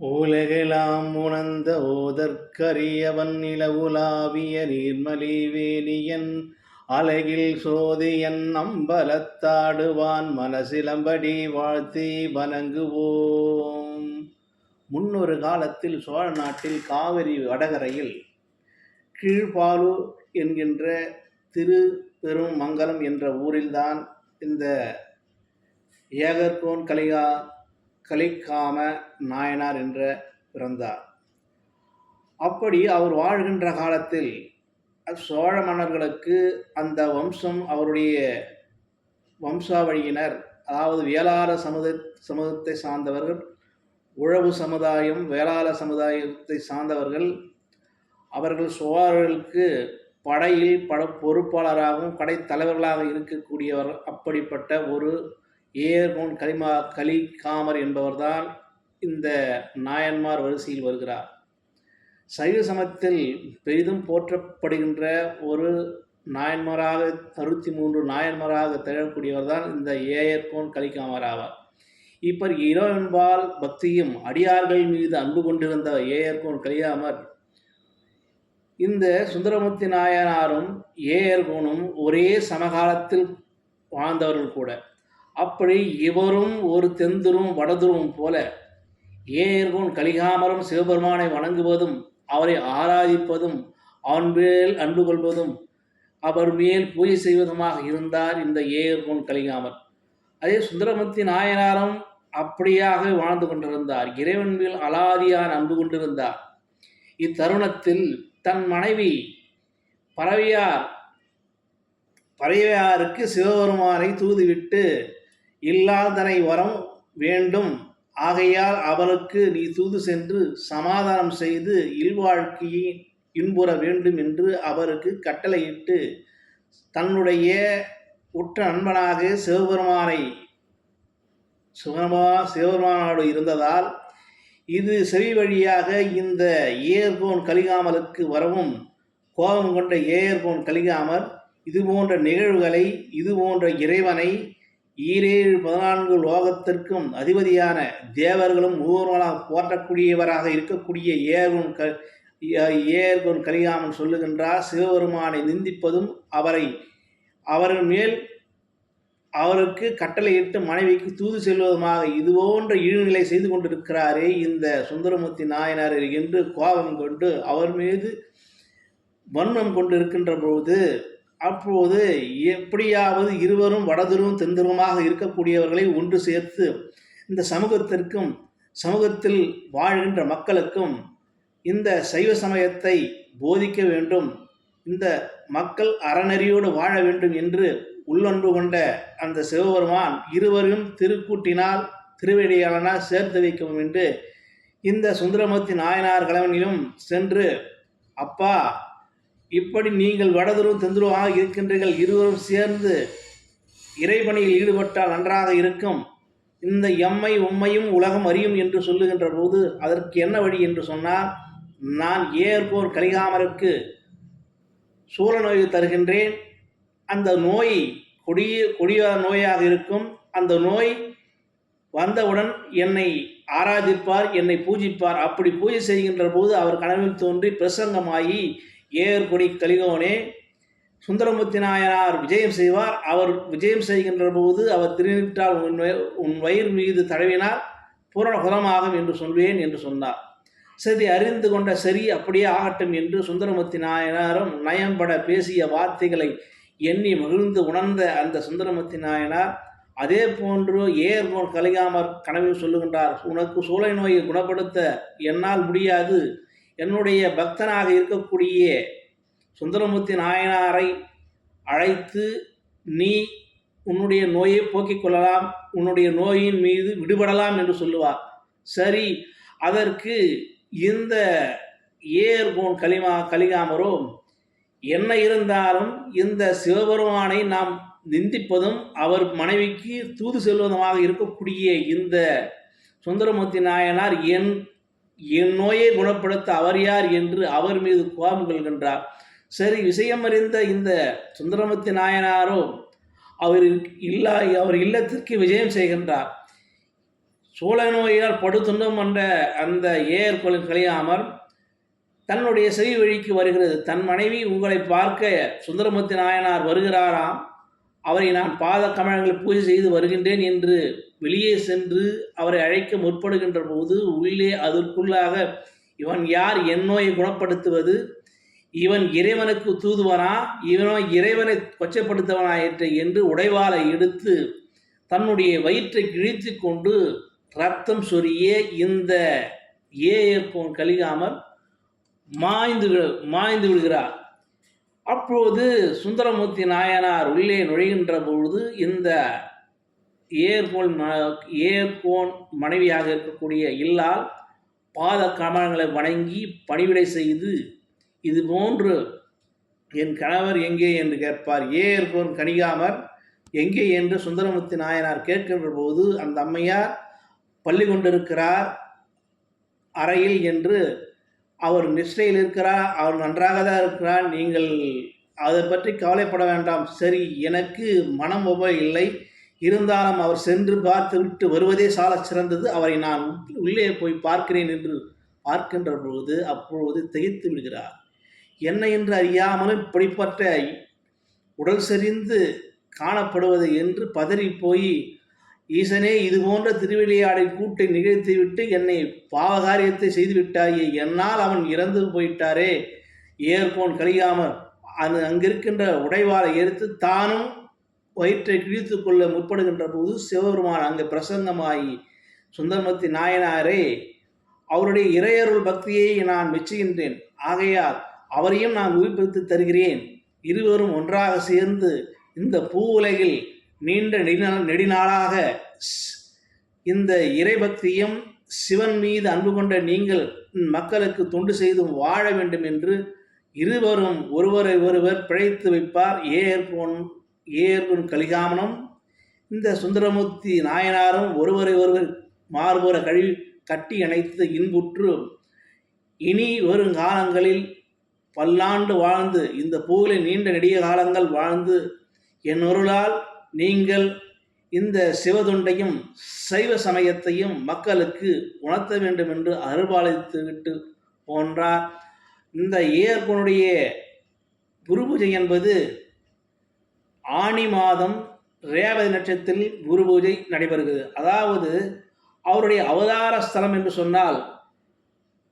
உலகெலாம் உணர்ந்த ஓதற்கரியவன் நிலவுலாவிய நீர்மலி வேணியன் அழகில் சோதியன் அம்பலத்தாடுவான். மனசிலம்படி வாழ்த்தி வணங்குவோம். முன்னொரு காலத்தில் சோழ நாட்டில் காவிரி வடகரையில் கீழ்பாலு என்கின்ற திரு பெரும் மங்கலம் என்ற ஊரில்தான் இந்த ஏகர்கோன் கலிகா கலிக்காம நாயனார் என்ற பிறந்தார். அப்படி அவர் வாழ்கின்ற காலத்தில் சோழ மன்னர்களுக்கு அந்த வம்சம் அவருடைய வம்சாவழியினர் அதாவது வேளாள சமுத சமூகத்தை சார்ந்தவர்கள் உழவு சமுதாயம் வேளாள சமுதாயத்தை சார்ந்தவர்கள் அவர்கள் சோழர்களுக்கு படையில் பட பொறுப்பாளராகவும் படைத்தலைவர்களாக இருக்கக்கூடியவர் அப்படிப்பட்ட ஒரு ஏர்கோன் கலிமா கலிகாமர் என்பவர்தான் இந்த நாயன்மார் வரிசையில் வருகிறார். சைவ சமத்தில் பெரிதும் போற்றப்படுகின்ற ஒரு நாயன்மாராக அறுபத்தி மூன்று நாயன்மாராக திகழக்கூடியவர் தான் இந்த ஏயர்கோன் கலிகாமர் ஆவார். இப்போ இறைவன்பால் பக்தியும் அடியார்கள் மீது அன்பு கொண்டிருந்த ஏயர்கோன் கலிகாமர் இந்த சுந்தரமூர்த்தி நாயனாரும் ஏயர்கோனும் ஒரே சமகாலத்தில் வாழ்ந்தவர்கள் கூட. அப்படி இவரும் ஒரு தெந்துரும் வடதுரும் போல ஏர்கோன் கலிகாமரும் சிவபெருமானை வணங்குவதும் அவரை ஆராதிப்பதும் அவன் மேல் அன்பு கொள்வதும் அவர் மேல் பூஜை செய்வதுமாக இருந்தார் இந்த ஏர்கோன் கலிகாமர். அதே சுந்தரமூர்த்தி நாயனாரும் அப்படியாக வாழ்ந்து கொண்டிருந்தார். இறைவன் மேல் அலாதியான் அன்பு கொண்டிருந்தார். இத்தருணத்தில் தன் மனைவி பறவையார் பறவையாருக்கு சிவபெருமானை தூதுவிட்டு இல்லாதனை வரம் வேண்டும். ஆகையால் அவருக்கு நீ தூது சென்று சமாதானம் செய்து இல்வாழ்க்கையை இன்புற வேண்டும் என்று அவருக்கு கட்டளையிட்டு தன்னுடைய உற்ற நண்பனாக சிவபெருமானை சிவபெருமா சிவபெருமானோடு இருந்ததால் இது செவி வழியாக இந்த ஏர்போன் கலிகாமலுக்கு வரவும் கோபம் கொண்ட ஏர்போன் கலிகாமர் இது போன்ற நிகழ்வுகளை இது போன்ற இறைவனை ஈரேழு பதினான்கு லோகத்திற்கும் அதிபதியான தேவர்களும் ஊர்வலாக போற்றக்கூடியவராக இருக்கக்கூடிய ஏர்வன் க ஏர்கோன் கலிகாமன் சொல்லுகின்றார் சிவபெருமானை நிந்திப்பதும் அவரை அவர் மேல் அவருக்கு கட்டளையிட்டு மனைவிக்கு தூது செல்வதுமாக இதுபோன்ற இழிநிலை செய்து கொண்டிருக்கிறாரே இந்த சுந்தரமூர்த்தி நாயனார் என்று கோபம் கொண்டு அவர் மீது வன்மம் கொண்டு இருக்கின்ற பொழுது அப்போது எப்படியாவது இருவரும் வடதுருவம் தென்துருவமாக இருக்கக்கூடியவர்களை ஒன்று சேர்த்து இந்த சமூகத்திற்கும் சமூகத்தில் வாழ்கின்ற மக்களுக்கும் இந்த சைவ சமயத்தை போதிக்க வேண்டும். இந்த மக்கள் அறநெறியோடு வாழ வேண்டும் என்று உள்ளொன்று கொண்ட அந்த சிவபெருமான் இருவரும் திருக்கூட்டினால் திருவடியாளனால் சேர்த்து வைக்கவும் என்று இந்த சுந்தரமூர்த்தி நாயனார் கலவனிலும் சென்று அப்பா இப்படி நீங்கள் வடதுருவம் தெந்துருவாக இருக்கின்றீர்கள் இருவரும் சேர்ந்து இறைபணியில் ஈடுபட்டால் நன்றாக இருக்கும். இந்த எம்மை உம்மையும் உலகம் அறியும் என்று சொல்லுகின்ற போது அதற்கு என்ன வழி என்று சொன்னால் நான் ஏற்போர் கலிகாமருக்கு சூழ நோய் தருகின்றேன். அந்த நோய் கொடிய கொடிய நோயாக இருக்கும். அந்த நோய் வந்தவுடன் என்னை ஆராதிப்பார் என்னை பூஜிப்பார். அப்படி பூஜை செய்கின்ற போது அவர் கனவில் தோன்றி பிரசங்கமாகி ஏர்குடி கலிகோனே சுந்தரமூர்த்தி நாயனார் விஜயம் செய்வார். அவர் விஜயம் செய்கின்ற போது அவர் திருநிட்டால் உன் உன் வயிறு மீது தடவினார் பூரண குலமாகும் என்று சொல்வேன் என்று சொன்னார். சரி அறிந்து கொண்ட சரி அப்படியே ஆகட்டும் என்று சுந்தரமூர்த்தி நாயனாரும் நயம்பட பேசிய வார்த்தைகளை எண்ணி மகிழ்ந்து உணர்ந்த அந்த சுந்தரமூர்த்தி நாயனார் அதே போன்று ஏர் போல் கலிகாமர் கனவில் சொல்லுகின்றார் உனக்கு சூளை நோயை குணப்படுத்த என்னால் முடியாது. என்னுடைய பக்தனாக இருக்கக்கூடிய சுந்தரமூர்த்தி நாயனாரை அழைத்து நீ உன்னுடைய நோயை போக்கிக் கொள்ளலாம் உன்னுடைய நோயின் மீது விடுபடலாம் என்று சொல்லுவார். சரி அதற்கு இந்த ஏர்போன் கலிமா கலிகாமரோ என்ன இருந்தாலும் இந்த சிவபெருமானை நாம் நிந்திப்பதும் அவர் மனைவிக்கு தூது செல்வதுமாக இருக்கக்கூடிய இந்த சுந்தரமூர்த்தி நாயனார் என் என் நோயை குணப்படுத்த அவர் யார் என்று அவர் மீது கோபம் கொள்கின்றார். சரி விஷயம் அறிந்த இந்த சுந்தரமூர்த்தி நாயனாரோ அவர் இல்லா அவர் இல்லத்திற்கு விஜயம் செய்கின்றார். சோழ நோயால் படுத்துண்டம் என்ற அந்த ஏற்கொள் கலியாமர் தன்னுடைய செவி வழிக்கு வருகிறது. தன் மனைவி உங்களை பார்க்க சுந்தரமூர்த்தி நாயனார் வருகிறாராம். அவரை நான் பாத கமலங்கள் பூஜை செய்து வருகின்றேன் என்று வெளியே சென்று அவரை அழைக்க முற்படுகின்ற போது உள்ளே அதற்குள்ளாக இவன் யார்? என் நோயை குணப்படுத்துவது? இவன் இறைவனுக்கு தூதுவனா? இவனோ இறைவனை கொச்சப்படுத்தவனாயிற்று என்று உடைவாளை எடுத்து தன்னுடைய வயிற்றை கிழித்து கொண்டு ரத்தம் சொரிய இந்த ஏற்போன் கழிகாமல் மாய்ந்து விடு- மாய்ந்து விடுகிறார். அப்பொழுது சுந்தரமூர்த்தி நாயனார் உள்ளே நுழைகின்ற பொழுது இந்த ஏர்கோல் ம ஏர்கோன் மனைவியாக இருக்கக்கூடிய இல்லால் பாத கமலங்களை வணங்கி பணிவிடை செய்து இது போன்று என் கணவர் எங்கே என்று கேட்பார். ஏர்கோன் கணிகாமர் எங்கே என்று சுந்தரமூர்த்தி நாயனார் கேட்கின்ற போது அந்த அம்மையார் பள்ளி கொண்டிருக்கிறார் அறையில் என்று அவர் நிஷ்டையில் இருக்கிறார் அவர் நன்றாக தான் இருக்கிறார் நீங்கள் அதை பற்றி கவலைப்பட வேண்டாம். சரி எனக்கு மனம் ஒவ்வொரு இல்லை. இருந்தாலும் அவர் சென்று பார்த்து விட்டு வருவதே சால சிறந்தது. அவரை நான் உள்ளே போய் பார்க்கிறேன் என்று பார்க்கின்ற பொழுது அப்பொழுது திகைத்து விடுகிறார். என்ன என்று அறியாமலும் இப்படிப்பட்ட உடல் செறிந்து காணப்படுவது என்று பதறி போய் ஈசனே இது போன்ற திருவிளையாடின் கூட்டை நிகழ்த்திவிட்டு என்னை பாவகாரியத்தை செய்துவிட்டாயே என்னால் அவன் இறந்து போயிட்டாரே. ஏற்போன் கழியாமல் அது அங்கிருக்கின்ற உடைவாளை எடுத்து தானும் வயிற்றை கிழித்து கொள்ள முற்படுகின்ற போது சிவபெருமான் அங்கு பிரசன்னமாகி சுந்தரமூர்த்தி நாயனாரே அவருடைய இறையருள் பக்தியை நான் மெச்சுகின்றேன். ஆகையால் அவரையும் நான் உயிர்ப்பித்து தருகிறேன். இருவரும் ஒன்றாக சேர்ந்து இந்த பூ உலகில் நீண்ட நெடிநாள் நெடுநாளாக ஸ்- இந்த இறைபக்தியும் சிவன் மீது அன்பு கொண்ட நீங்கள் மக்களுக்கு தொண்டு செய்தும் வாழ வேண்டும் என்று இருவரும் ஒருவரை ஒருவர் பிழைத்து வைப்பார். ஏற்போன் ஏற்புன் கலிகாமனும் இந்த சுந்தரமூர்த்தி நாயனாரும் ஒருவரை ஒருவர் மார்புற கழுவி கட்டி அணைத்து இன்புற்று இனி வரும் காலங்களில் பல்லாண்டு வாழ்ந்து இந்த பூவில் நீண்ட நெடிய காலங்கள் வாழ்ந்து என் ஒருளால் நீங்கள் இந்த சிவதுண்டையும் சைவ சமயத்தையும் மக்களுக்கு உணர்த்த வேண்டும் என்று அருள்பாலித்துவிட்டு போன்றார். இந்த ஏற்பனுடைய குருபூஜை என்பது ஆணி மாதம் ரேவதி நட்சத்திரத்தில் குரு பூஜை நடைபெறுகிறது. அதாவது அவருடைய அவதார ஸ்தலம் என்று சொன்னால்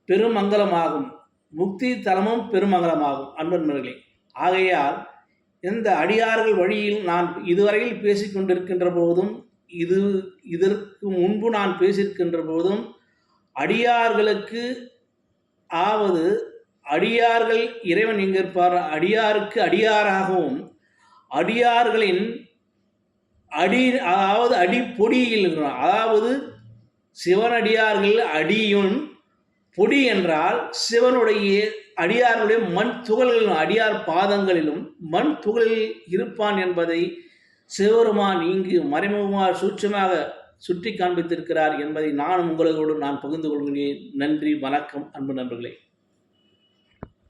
பெருமங்கலமாகும். முக்தி தலமும் பெருமங்கலமாகும் அன்பன்மர்களே ஆகையால் இந்த அடியார்கள் வழியில் நான் இதுவரையில் பேசிக்கொண்டிருக்கின்ற போதும் இது இதற்கு முன்பு நான் பேசியிருக்கின்ற போதும் அடியார்களுக்கு ஆவது அடியார்கள் இறைவன் எங்கே இருப்பார்? அடியாருக்கு அடியாராகவும் அடியார்களின் அடி அதாவது அடிப்பொடியில் இருக்கிறார் அதாவது சிவனடியார்கள் அடியும் பொடி என்றால் சிவனுடைய அடியாருடைய மண் துகள்களிலும் அடியார் பாதங்களிலும் மண் துகளில் இருப்பான் என்பதை சிவருமான் இங்கு மறைமுகமாக சூட்சமாக சுட்டி காண்பித்திருக்கிறார் என்பதை நான் உங்களோடு நான் பகிர்ந்து கொள்கிறேன். நன்றி வணக்கம் அன்பு நண்பர்களே.